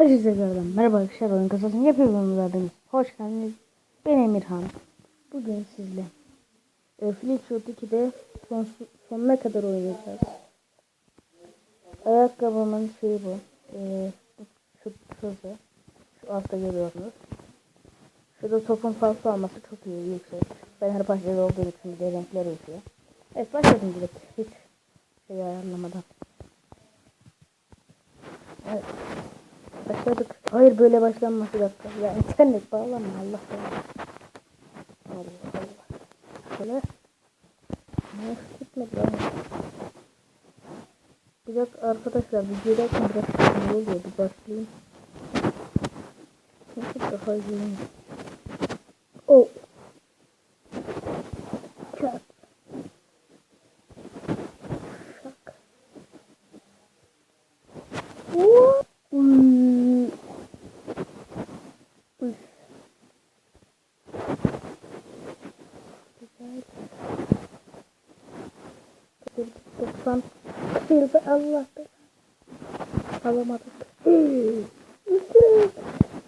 Herkese tekrardan merhaba arkadaşlar oyun kasasını yapıyoruz zaten. Hoş geldiniz. Ben Emirhan. Bugün sizle e, Fleet Shoot 2'de son, sonuna kadar oynayacağız. Ayakkabımın şeyi bu. E, şu şurada. Şu altta görüyorsunuz. Şurada topun fazla olması çok iyi yüksek. Ben her parçada olduğu için de renkler uyuyor. Evet başladım direkt. Hiç şey ayarlamadan. Evet. Başladık. Hayır böyle başlanması dakika. Ya internet bağlanma Allah Allah. Allah Allah. Şöyle. Ne gitmedi lan. Bir dakika arkadaşlar videodayken biraz sıkıntı oluyor. Bir başlayayım. Nasıl daha iyi. Oh. Çat. Şak. What? Uy. Uy. Güzel. 90 kıyıldı Allah be. Alamadık.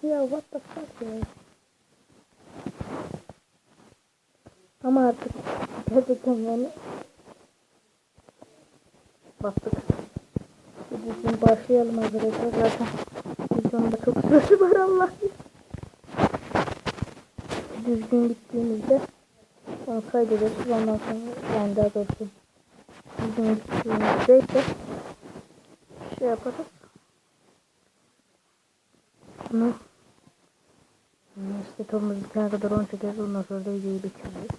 Ya what the fuck ya. Ama artık gerçekten yani bastık. Bizim başlayalım arkadaşlar zaten. Videomda çok süresi var Allah. Düzgün gittiğimizde onu kaydederiz. Ondan sonra yani daha doğrusu ise şey yaparız. Bunu işte topumuz bitene kadar 10 çekeriz. Ondan sonra da videoyu bitiririz.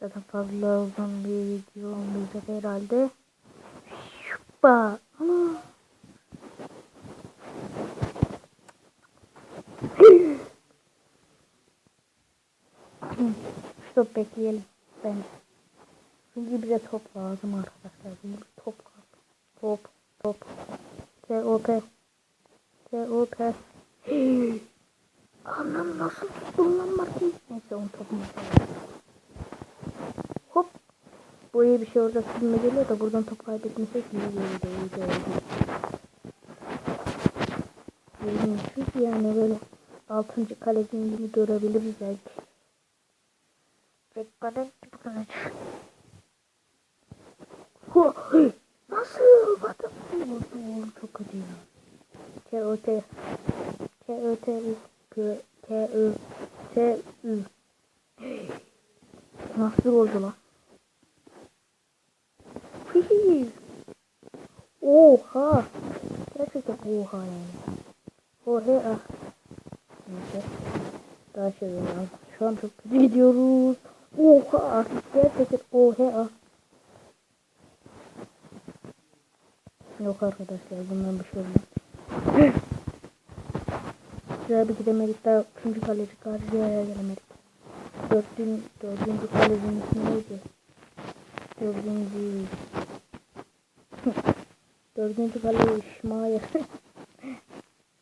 Zaten fazla uzun bir video olmayacak herhalde. Şuppa. Ana. Stop bekleyelim bence. Çünkü bize top lazım arkadaşlar. Bir top lazım. Top, top. T-O-P. T-O-P. Anam nasıl tuttum lan Martin? Neyse onun topunu Hop. Bu iyi bir şey orada filme geliyor da buradan top kaybetmesek iyi geliyor. iyi geliyor. Çünkü yani böyle 6. kalecinin gibi görebiliriz belki. Beklenin çıkacak. Ho, nasıl? The fuck? Çok kötü ya. T O T T O T Ü K T Ü T Ü Nasıl oldu lan? Oha. Gerçekten oha yani. Oha. Neyse. Daha şey. Şu an çok kötü gidiyoruz. Oha. Gerçekten oha Yok arkadaşlar bundan bir şey olmaz. Sıra bir gidemedik daha üçüncü kaleci karşıya gelemedik. Dördün, dördüncü kalecinin ismi neydi? Dördüncü Dördüncü kaleci İsmail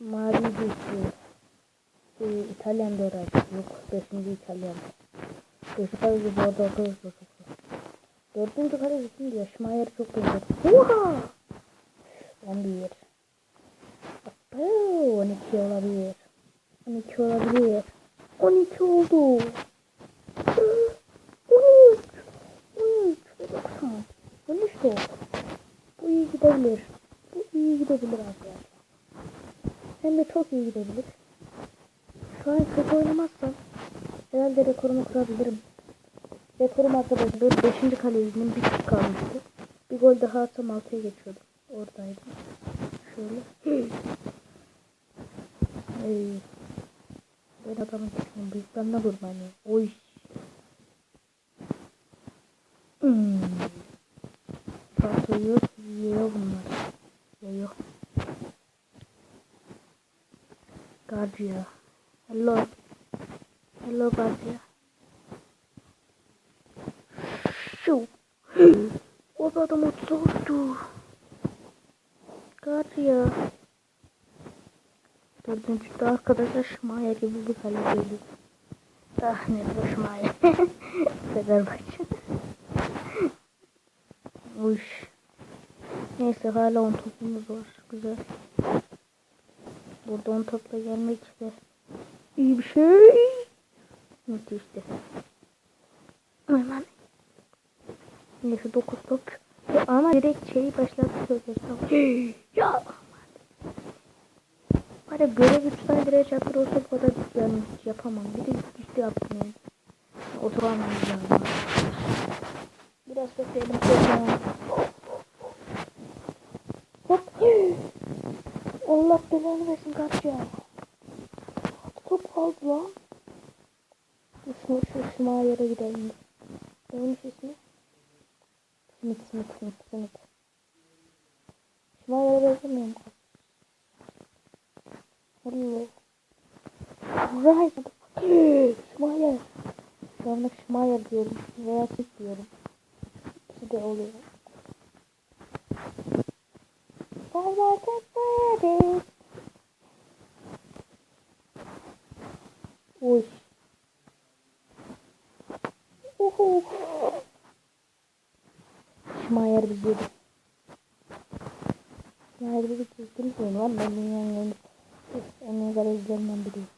Mavi düştü. Ee, İtalyan herhalde. Yok beşinci İtalyan. Beşinci kaleci bu arada arkadaşlar çok zor. Dördüncü kaleci kimdi ya? Schmeier çok benzer. Oha! 11. Oo, 12 olabilir. 12 olabilir. 12 oldu. 13. 13 ve 90. 13 de oldu. Bu iyi gidebilir. Bu iyi gidebilir arkadaşlar. Hem de çok iyi gidebilir. Şu an kötü oynamazsam herhalde rekorumu kurabilirim. Rekorum arkadaşlar 5. kalecinin bir kalmıştı. Bir gol daha atsam 6'ya geçiyordum. Oradaydım. Şöyle. Ey. Ben adamın çıkmam. Büyüklerine vurmayın. Oy. Hmm. Patlıyor. Yiyor bunlar. Yiyor. Garcia. Hello. Hello Garcia. Şu. O da adam 33'tü. Garcia. Dördüncü de arkadaşlar Şmaya gibi bir kaleciydi. Ah ne bu Şmaya. Fenerbahçe. Uş. Neyse hala 10 topumuz var. Güzel. Bu Evet 10 topla gelmek işte iyi bir şey. Müthişti. Hemen. Neyse 9 top. Ama direkt şeyi başlatıyor. ya aman. Var ya görev 3 tane direğe çarptır olsa bu kadar yani yapamam. Bir de güçlü yaptım yani. Oturamayacağım. Biraz bekleyelim. bekleyelim. Hop. Allah belanı versin ya. Top kaldı lan. Şu, şu şımağa yere gidelim. Neymiş ismi? Smith, Smith, Smith, Smith. Şımağa yere benzemiyor mu? Allah. Right. Şımağa Yanlış Schmeier diyorum. Veya Smith diyorum. İkisi de oluyor. Forward and lan ben dünyanın en en iyi garajlarından biriyim.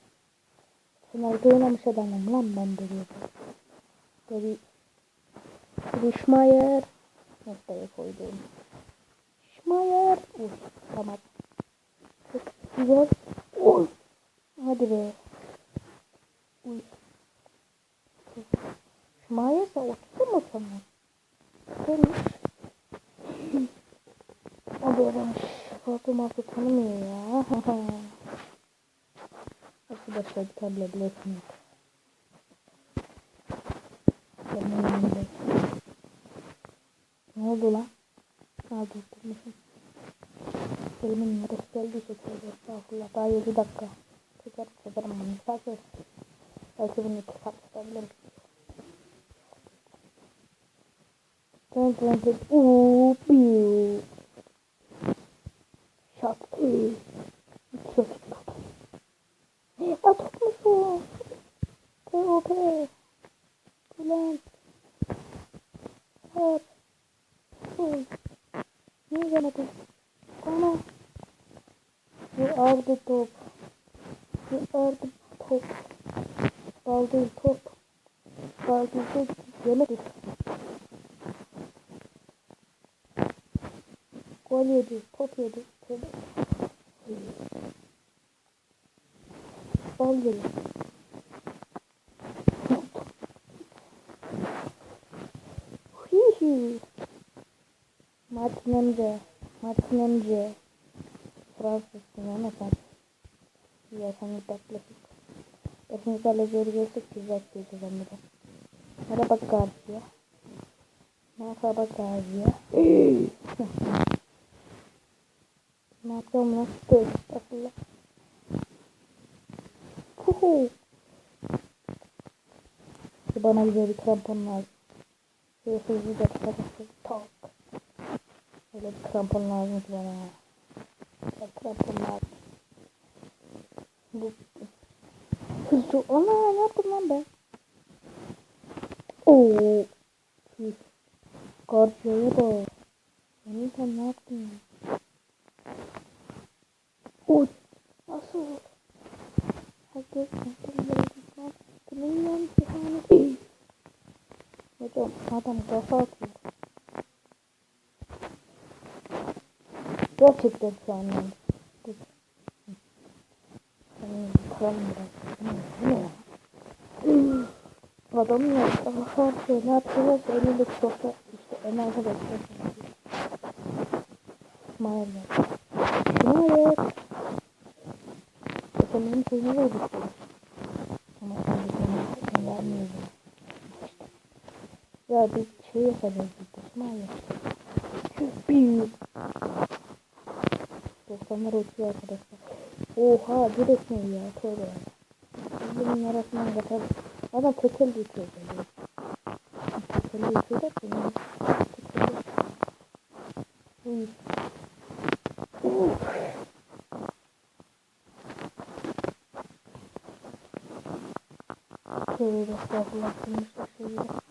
Finalde oynamış adamım lan ben Tabi bir Schmeier noktaya koydum. Schmeier. Uy tamam. Çok güzel. Uy. Hadi be. Uy. Schmeier ise oturdu mu sana? Demiş. O da öğrenmiş. Farklı marka tanımıyor ya. Arkadaşlar. Benim yanımda. Ne oldu lan? Durdurmuşum. Elimin neresi geldiyse tövbe estağfurullah. Daha 7 dakika. Çeker çekerim bunu. Sadece belki bunu iki kat tutabilirim. Dön dön dön. Uuu Oy. Niye gelmedi? Bana. You are the top. You are the top. Baldır top. Baldır'da yemedi. Gol yedi. Top yedi. Tövbe. Bal. Hihi. Martin Emre. Martin Emre. Fransızsın ama sen. Ya sen beklesin. Beşinci kalecileri görsek güzel diyeceğim bir de. Merhaba Garcia. Merhaba Garcia. ne yapıyorum lan? Dur. Estağfurullah. Huhu. Bana güzel bir krampon lazım. Şöyle hızlıca çıkartırsın. Tak. Böyle bir krampon lazım ki bana. Bir krampon lazım. Bu. Hızlı. Ana ne yaptım lan ben? Oo. Da. Yani sen ne yaptın ya? Oy. Nasıl? Herkes kontrol Bunun cihane Hocam adam kafa atıyor. Gerçekten şu an ya? Adam ya kafa atıyor. Ne yapıyorlar? Elinde çokta işte en arkadaşlar. İsmail var. İsmail. Efendim sözünü verdik. Ama şimdi sana vermiyorum. Ya bir şey yapacağız biz İsmail. Çok büyük. 90'lar uçuyor arkadaşlar. Oha direkt ne ya? Tövbe ya. Bunun arasından katar. Adam tekel de uçuyor. Tekel de uçuyor da. Tekel de. Uy. Uf. Tövbe estağfurullah. Kılmışlar şeyleri.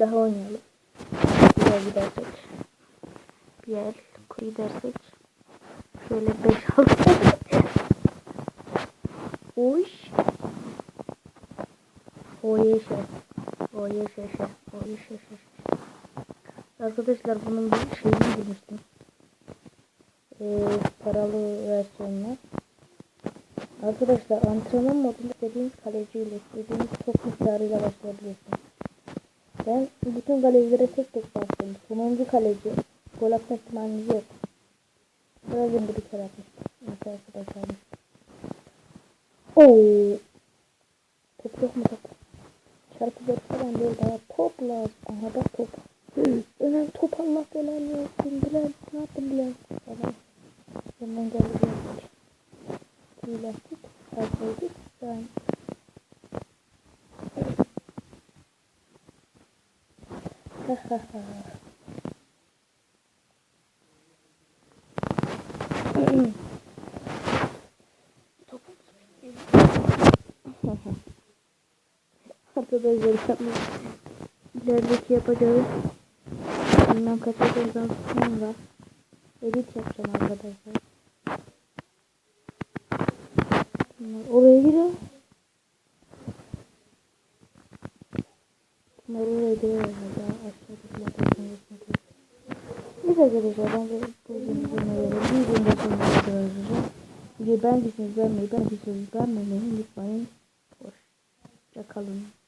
Daha oynayalım. buraya gidersek. Bir el kuyu dersek. Şöyle 5 6 Oy. O yeşe. O yeşe. O yeşe. Arkadaşlar bunun bir şeyini bulmuştum. Ee, paralı versiyonlar. Arkadaşlar antrenman modunda dediğiniz kaleciyle istediğiniz top miktarıyla başlayabilirsiniz. Ben bütün kalecilere tek tek bastım. Sonuncu kaleci gol atma ihtimaliniz yok. Biraz önce bir kere atmıştım. Neyse arkadaşlar. Oo. Top yok mu top? Çarpı dört falan değil daha top lazım. Aha. Önem top Arkadaşlar yapmak ilerideki yapacağız. Bundan kaçacağızdan sonra edit yapacağım arkadaşlar. Bunlar oraya gidiyor. Bunlar oraya gidiyor herhalde. Aşağıdakiler de Neyse arkadaşlar bence bu videonun göre bir sonuna kadar Videoyu beğendiyseniz beğenmeyi, beğendiyseniz beğenmemeyi unutmayın. Hoşça kalın.